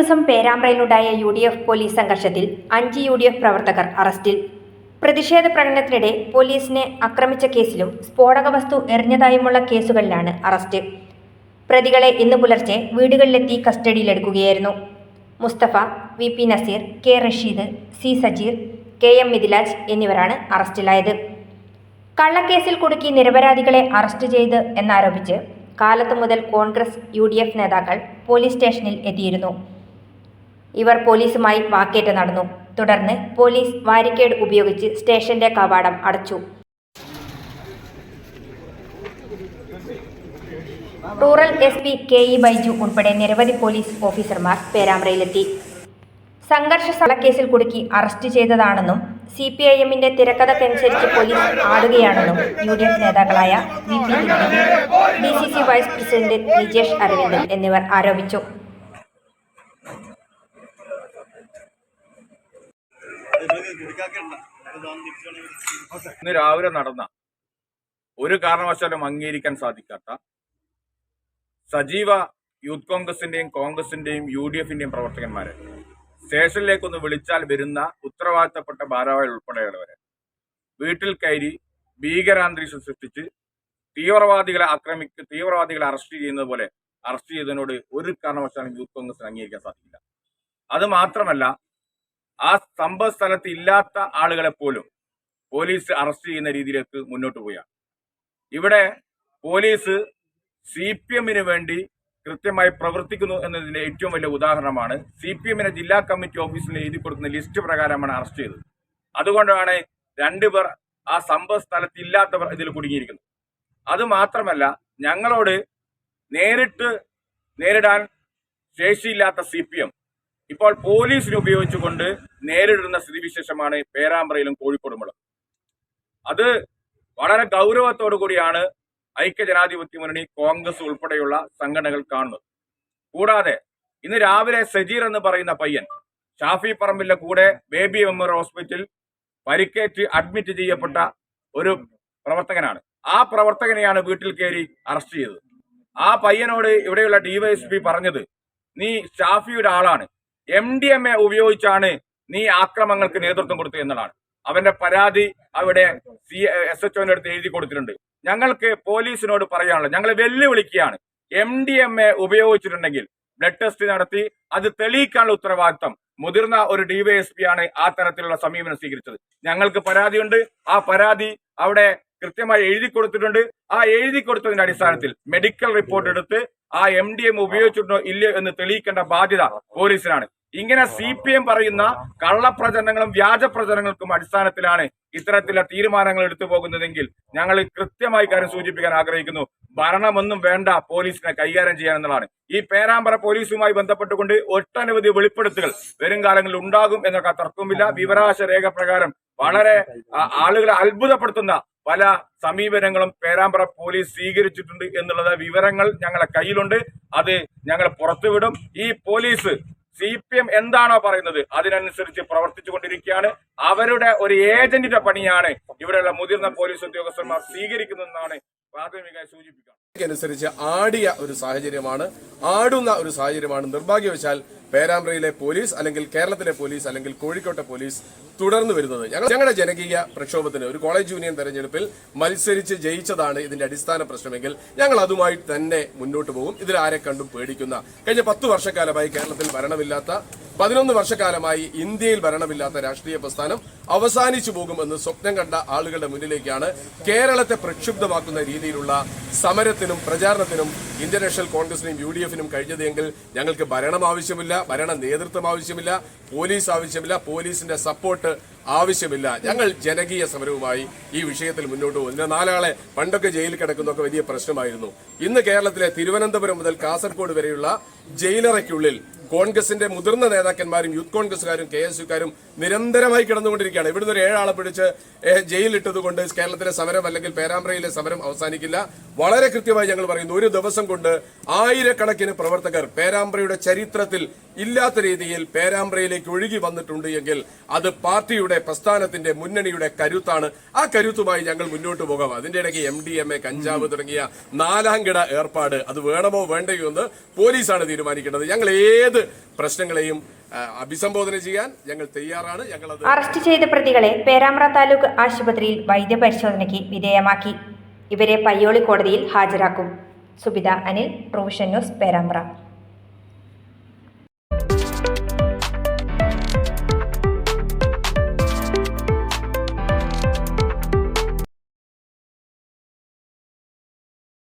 ദിവസം പേരാമ്പ്രയിലുണ്ടായ U D F police സംഘർഷത്തിൽ അഞ്ച് യു ഡി എഫ് പ്രവർത്തകർ അറസ്റ്റിൽ. പ്രതിഷേധ പ്രകടനത്തിനിടെ പോലീസിനെ ആക്രമിച്ച കേസിലും സ്ഫോടക വസ്തു എറിഞ്ഞതായുമുള്ള കേസുകളിലാണ് അറസ്റ്റ്. പ്രതികളെ ഇന്ന് പുലർച്ചെ വീടുകളിലെത്തി കസ്റ്റഡിയിലെടുക്കുകയായിരുന്നു. Mustafa V P Naseer K Rasheed C Sajeer K M Mithilaj എന്നിവരാണ് അറസ്റ്റിലായത്. കള്ളക്കേസിൽ കുടുക്കി നിരപരാധികളെ അറസ്റ്റ് ചെയ്ത് എന്നാരോപിച്ച് കാലത്തു മുതൽ കോൺഗ്രസ് യു നേതാക്കൾ പോലീസ് സ്റ്റേഷനിൽ എത്തിയിരുന്നു. ഇവർ പോലീസുമായി വാക്കേറ്റ നടന്നു. തുടർന്ന് പോലീസ് വാരിക്കേഡ് ഉപയോഗിച്ച് സ്റ്റേഷന്റെ കവാടം അടച്ചു. Rural S P K E Baiju ഉൾപ്പെടെ നിരവധി പോലീസ് ഓഫീസർമാർ പേരാമ്പ്രയിലെത്തി. സംഘർഷ സ്ഥലക്കേസിൽ കുടുക്കി അറസ്റ്റ് ചെയ്തതാണെന്നും സി പി ഐ എമ്മിന്റെ തിരക്കഥക്കനുസരിച്ച് പോലീസ് ആടുകയാണെന്നും യു ഡി എഫ് നേതാക്കളായ V P D C C vice president Nijesh Aravindan എന്നിവർ ആരോപിച്ചു. ഇന്ന് രാവിലെ നടന്ന ഒരു കാരണവശാലും അംഗീകരിക്കാൻ സാധിക്കാത്ത സജീവ യൂത്ത് കോൺഗ്രസിന്റെയും കോൺഗ്രസിന്റെയും യു ഡി എഫിന്റെയും പ്രവർത്തകന്മാരെ സ്റ്റേഷനിലേക്കൊന്ന് വിളിച്ചാൽ വരുന്ന ഉത്തരവാദിത്തപ്പെട്ട ഭാരവാഹികൾ ഉൾപ്പെടെയുള്ളവരെ വീട്ടിൽ കയറി ഭീകരാന്തരീക്ഷം സൃഷ്ടിച്ച് തീവ്രവാദികളെ ആക്രമിക്ക് തീവ്രവാദികളെ അറസ്റ്റ് ചെയ്യുന്നത് പോലെ അറസ്റ്റ് ചെയ്തതിനോട് ഒരു കാരണവശാലും യൂത്ത് കോൺഗ്രസിന് അംഗീകരിക്കാൻ സാധിക്കില്ല. അത് മാത്രമല്ല ആ സംഭവ സ്ഥലത്ത് ഇല്ലാത്ത ആളുകളെ പോലും പോലീസ് അറസ്റ്റ് ചെയ്യുന്ന രീതിയിലേക്ക് മുന്നോട്ട് പോവുകയാണ്. ഇവിടെ പോലീസ് സി പി എമ്മിന് വേണ്ടി കൃത്യമായി പ്രവർത്തിക്കുന്നു എന്നതിന്റെ ഏറ്റവും വലിയ ഉദാഹരണമാണ് സി പി എമ്മിനെ ജില്ലാ കമ്മിറ്റി ഓഫീസിൽ എഴുതി കൊടുക്കുന്ന ലിസ്റ്റ് പ്രകാരമാണ് അറസ്റ്റ് ചെയ്തത്. അതുകൊണ്ടാണ് രണ്ടുപേർ ആ സംഭവ സ്ഥലത്ത് ഇല്ലാത്തവർ ഇതിൽ കുടുങ്ങിയിരിക്കുന്നത്. അത് മാത്രമല്ല ഞങ്ങളോട് നേരിട്ട് നേരിടാൻ ശേഷിയില്ലാത്ത സി പി എം ഇപ്പോൾ പോലീസിനെ ഉപയോഗിച്ചുകൊണ്ട് നേരിടുന്ന സ്ഥിതിവിശേഷമാണ് പേരാമ്പ്രയിലും കോഴിക്കോടുമുള്ളത്. അത് വളരെ ഗൗരവത്തോടു കൂടിയാണ് ഐക്യജനാധിപത്യ മുന്നണി കോൺഗ്രസ് ഉൾപ്പെടെയുള്ള സംഘടനകൾ കാണുന്നത്. കൂടാതെ ഇന്ന് രാവിലെ സജീർ എന്ന് പറയുന്ന പയ്യൻ ഷാഫി പറമ്പിന്റെ കൂടെ ബേബി മെമ്മോറിയൽ ഹോസ്പിറ്റൽ പരിക്കേറ്റ് അഡ്മിറ്റ് ചെയ്യപ്പെട്ട ഒരു പ്രവർത്തകനാണ്. ആ പ്രവർത്തകനെയാണ് വീട്ടിൽ കയറി അറസ്റ്റ് ചെയ്തത്. ആ പയ്യനോട് ഇവിടെയുള്ള ഡിവൈഎസ്പി പറഞ്ഞത് നീ ഷാഫിയുടെ ആളാണ്. എം ഡി എം എ ഉപയോഗിച്ചാണ് നീ ആക്രമങ്ങൾക്ക് നേതൃത്വം കൊടുത്തത് എന്നതാണ്. അവന്റെ പരാതി അവിടെ സി എസ് എച്ച് ഒന്റെ അടുത്ത് എഴുതി കൊടുത്തിട്ടുണ്ട്. ഞങ്ങൾക്ക് പോലീസിനോട് പറയാനുള്ളത് ഞങ്ങൾ വെല്ലുവിളിക്കുകയാണ്. എം ഡി എം എ ഉപയോഗിച്ചിട്ടുണ്ടെങ്കിൽ ബ്ലഡ് ടെസ്റ്റ് നടത്തി അത് തെളിയിക്കാനുള്ള ഉത്തരവാദിത്തം മുതിർന്ന ഒരു ഡിവൈഎസ്പി ആണ് ആ തരത്തിലുള്ള സമീപനം സ്വീകരിച്ചത്. ഞങ്ങൾക്ക് പരാതിയുണ്ട്. ആ പരാതി അവിടെ കൃത്യമായി എഴുതി കൊടുത്തിട്ടുണ്ട്. ആ എഴുതി കൊടുത്തതിന്റെ അടിസ്ഥാനത്തിൽ മെഡിക്കൽ റിപ്പോർട്ട് എടുത്ത് ആ എം ഡി എം ഉപയോഗിച്ചിട്ടുണ്ടോ ഇല്ലയോ എന്ന് തെളിയിക്കേണ്ട ബാധ്യത പോലീസിനാണ്. ഇങ്ങനെ സി പി എം പറയുന്ന കള്ളപ്രചരണങ്ങളും വ്യാജ പ്രചരണങ്ങൾക്കും അടിസ്ഥാനത്തിലാണ് ഇത്തരത്തിലുള്ള തീരുമാനങ്ങൾ എടുത്തു പോകുന്നതെങ്കിൽ ഞങ്ങൾ കൃത്യമായി കാര്യം സൂചിപ്പിക്കാൻ ആഗ്രഹിക്കുന്നു. ഭരണമൊന്നും വേണ്ട പോലീസിനെ കൈകാര്യം ചെയ്യാനെന്നുള്ളതാണ് ഈ പേരാമ്പ്ര പോലീസുമായി ബന്ധപ്പെട്ടുകൊണ്ട് ഒട്ടനവധി വെളിപ്പെടുത്തുകൾ വരും കാലങ്ങളിൽ ഉണ്ടാകും എന്നൊക്കെ തർക്കമില്ല വിവരാശ രേഖ പ്രകാരം വളരെ ആളുകളെ അത്ഭുതപ്പെടുത്തുന്ന പല സമീപനങ്ങളും പേരാമ്പ്ര പോലീസ് സ്വീകരിച്ചിട്ടുണ്ട് എന്നുള്ളത് വിവരങ്ങൾ ഞങ്ങളെ കയ്യിലുണ്ട്. അത് ഞങ്ങൾ പുറത്തുവിടും. ഈ പോലീസ് സി പി എം എന്താണോ പറയുന്നത് അതിനനുസരിച്ച് പ്രവർത്തിച്ചു കൊണ്ടിരിക്കുകയാണ് അവരുടെ ഒരു ഏജന്റിന്റെ പണിയാണ് ഇവിടെയുള്ള മുതിർന്ന പോലീസ് ഉദ്യോഗസ്ഥന്മാർ സ്വീകരിക്കുന്നതെന്നാണ് പ്രാഥമികമായി സൂചിപ്പിക്കുക അനുസരിച്ച് ആടിയ ഒരു സാഹചര്യമാണ് ആടുന്ന ഒരു സാഹചര്യമാണ് നിർഭാഗ്യവശാൽ പേരാമ്പ്രയിലെ പോലീസ് അല്ലെങ്കിൽ കേരളത്തിലെ പോലീസ് അല്ലെങ്കിൽ കോഴിക്കോട്ടെ പോലീസ് തുടർന്നു വരുന്നത്. ഞങ്ങൾ ഞങ്ങളുടെ ജനകീയ പ്രക്ഷോഭത്തിന് ഒരു കോളേജ് യൂണിയൻ തെരഞ്ഞെടുപ്പിൽ മത്സരിച്ച് ജയിച്ചതാണ് ഇതിന്റെ അടിസ്ഥാന പ്രശ്നമെങ്കിൽ ഞങ്ങൾ അതുമായി തന്നെ മുന്നോട്ട് പോകും. ഇതിൽ ആരെ കണ്ടും പേടിക്കുന്ന കഴിഞ്ഞ പത്ത് വർഷക്കാലമായി കേരളത്തിൽ ഭരണമില്ലാത്ത പതിനൊന്ന് വർഷക്കാലമായി ഇന്ത്യയിൽ ഭരണമില്ലാത്ത രാഷ്ട്രീയ പ്രസ്ഥാനം അവസാനിച്ചു പോകുമെന്ന് സ്വപ്നം കണ്ട ആളുകളുടെ മുന്നിലേക്കാണ് കേരളത്തെ പ്രക്ഷുബ്ധമാക്കുന്ന രീതിയിലുള്ള സമരത്തിനും പ്രചാരണത്തിനും ഇന്ത്യൻ നാഷണൽ കോൺഗ്രസിനും യു ഡി എഫിനും കഴിഞ്ഞതെങ്കിൽ ഞങ്ങൾക്ക് ഭരണം ആവശ്യമില്ല ഭരണ നേതൃത്വം ആവശ്യമില്ല പോലീസ് ആവശ്യമില്ല പോലീസിന്റെ സപ്പോർട്ട് ആവശ്യമില്ല. ഞങ്ങൾ ജനകീയ സമരവുമായി ഈ വിഷയത്തിൽ മുന്നോട്ട് പോകും ഇന്ന് നാലാളെ പണ്ടൊക്കെ ജയിലിൽ കിടക്കുന്നൊക്കെ വലിയ പ്രശ്നമായിരുന്നു. ഇന്ന് കേരളത്തിലെ തിരുവനന്തപുരം മുതൽ കാസർഗോഡ് വരെയുള്ള ജയിലറയ്ക്കുള്ളിൽ കോൺഗ്രസിന്റെ മുതിർന്ന നേതാക്കന്മാരും യൂത്ത് കോൺഗ്രസുകാരും കെ എസ് യുക്കാരും നിരന്തരമായി കിടന്നുകൊണ്ടിരിക്കുകയാണ്. ഇവിടുന്ന് ഒരു ഏഴാളെ പിടിച്ച് ഏഹ്, കൊണ്ട് കേരളത്തിലെ സമരം അല്ലെങ്കിൽ പേരാമ്പ്രയിലെ സമരം അവസാനിക്കില്ല. വളരെ കൃത്യമായി ഞങ്ങൾ പറയുന്നു ഒരു ദിവസം കൊണ്ട് ആയിരക്കണക്കിന് പ്രവർത്തകർ പേരാമ്പ്രയുടെ ചരിത്രത്തിൽ ഇല്ലാത്ത രീതിയിൽ പേരാമ്പ്രയിലേക്ക് ഒഴുകി വന്നിട്ടുണ്ട് എങ്കിൽ അത് പാർട്ടിയുടെ പ്രസ്ഥാനത്തിന്റെ മുന്നണിയുടെ കരുത്താണ്. ആ കരുത്തുമായി ഞങ്ങൾ മുന്നോട്ട് പോകാം. അതിന്റെ ഇടയ്ക്ക് എം ഡി എം എ കഞ്ചാവ് തുടങ്ങിയ നാലാംകിട ഏർപ്പാട് അത് വേണമോ വേണ്ടയോ എന്ന് പോലീസാണ് തീരുമാനിക്കേണ്ടത്. ഞങ്ങൾ ഏത് പ്രശ്നങ്ങളെയും അഭിസംബോധന ചെയ്യാൻ ഞങ്ങൾ തയ്യാറാണ്. ഞങ്ങൾ അറസ്റ്റ് ചെയ്ത പ്രതികളെ പേരാമ്പ്ര താലൂക്ക് ആശുപത്രിയിൽ വൈദ്യപരിശോധനയ്ക്ക് വിധേയമാക്കി. ഇവരെ പയ്യോളി കോടതിയിൽ ഹാജരാക്കും. Subitha Anil provision news Perambra.